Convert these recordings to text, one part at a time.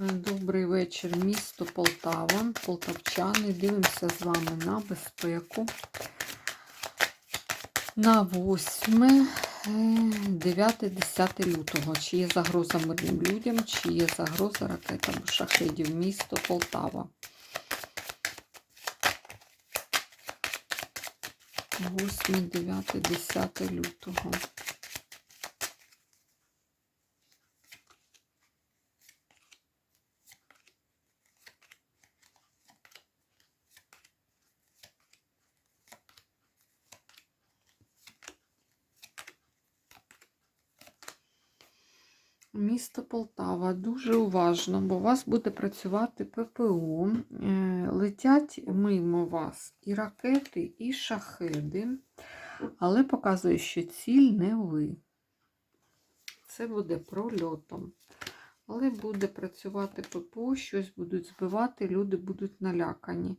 Добрий вечір, місто Полтава, полтавчани. Дивимося з вами на безпеку. На 8, 9-10 лютого. Чи є загроза мирним людям, чи є загроза ракетам шахедів, місто Полтава. 8, 9, 10 лютого. Місто Полтава дуже уважно, бо у вас буде працювати ППО. Е, Летять мимо вас і ракети, і шахеди, але показує, що ціль не ви. Це буде прольотом. Але буде працювати ППО, щось будуть збивати, люди будуть налякані.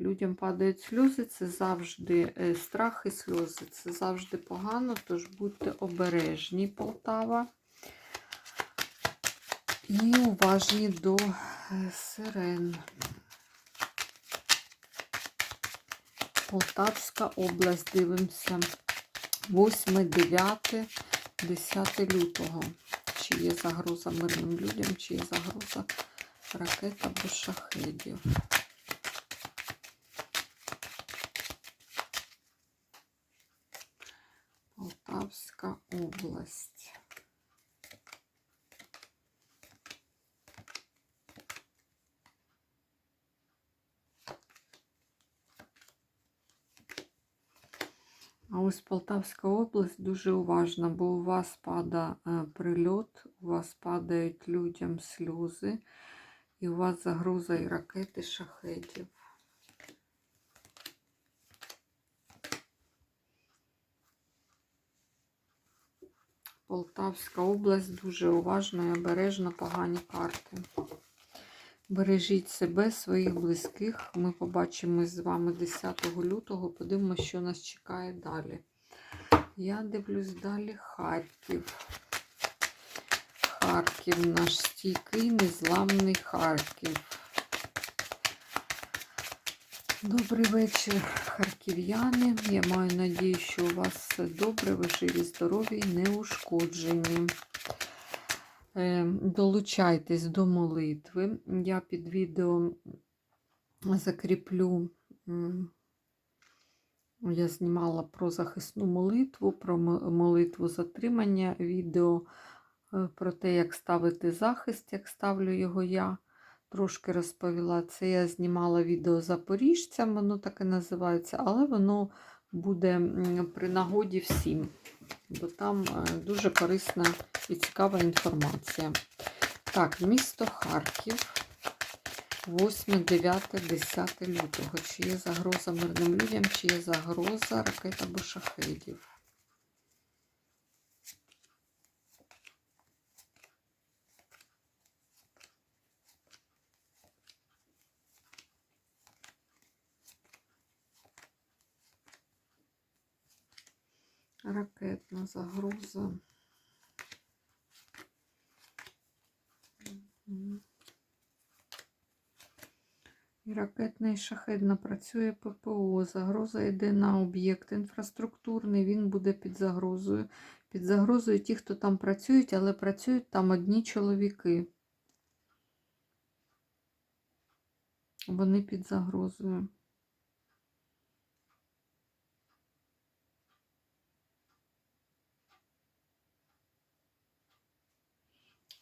Людям падають сльози, це завжди е, страх і сльози. Це завжди погано, тож будьте обережні, Полтава. І уважні до е, сирен. Полтавська область, дивимося. 8, 9, 10 лютого. Чи є загроза мирним людям, чи є загроза ракет або шахедів. Полтавська область. А ось Полтавська область дуже уважна, бо у вас падає прильот, у вас падають людям сльози, і у вас загроза і ракети шахетів. Полтавська область дуже уважно і обережно погані карти. Бережіть себе, своїх близьких. Ми побачимось з вами 10 лютого. Подивимося, що нас чекає далі. Я дивлюсь далі Харків. Харків, наш стійкий, незламний Харків. Добрий вечір, харків'яни. Я маю надію, що у вас все добре, ви живі, здорові і не ушкоджені. Долучайтесь до молитви. Я під відео закріплю, я знімала про захисну молитву, про молитву затримання, відео е, про те, як ставити захист, як ставлю його я. Трошки розповіла. Це я знімала відео запоріжцям, воно так і називається, але воно буде при нагоді всім, бо там е, дуже корисна і цікава інформація. Так, місто Харків, 8, 9, 10 лютого. Чи є загроза мирним людям, чи є загроза ракет або шахедів? Ракетна загроза. І ракетна і шахедна працює ППО. Загроза йде на об'єкт інфраструктурний, він буде під загрозою. Під загрозою ті, хто там працюють, але працюють там одні чоловіки. Вони під загрозою.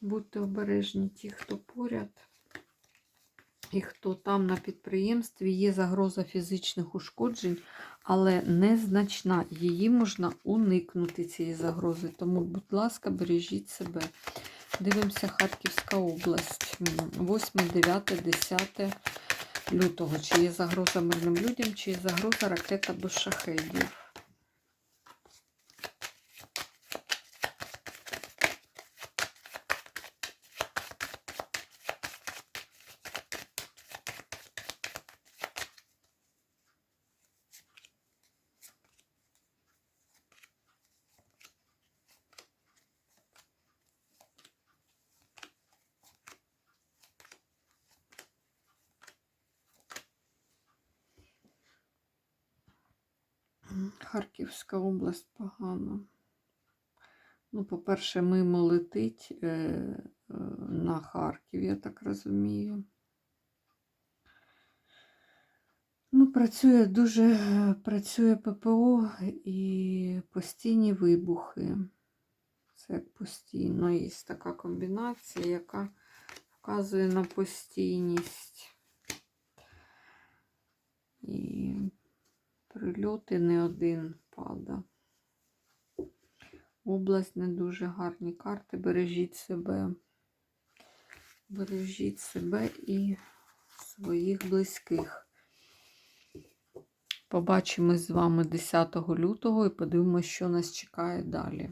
Будьте обережні ті, хто поряд, і хто там на підприємстві є загроза фізичних ушкоджень, але незначна. Її можна уникнути цієї загрози. Тому, будь ласка, бережіть себе. Дивимося Харківська область. 8, 9, 10 лютого. Чи є загроза мирним людям, чи є загроза ракет або шахедів. Харківська область погано. Ну, по-перше, мимо летить е, е, на Харків, я так розумію. Ну, працює дуже, е, працює ППО і постійні вибухи. Це як постійно є така комбінація, яка вказує на постійність. І прильоти не один пада. Область не дуже гарні карти. Бережіть себе. Бережіть себе і своїх близьких. Побачимось з вами 10 лютого і подивимося, що нас чекає далі.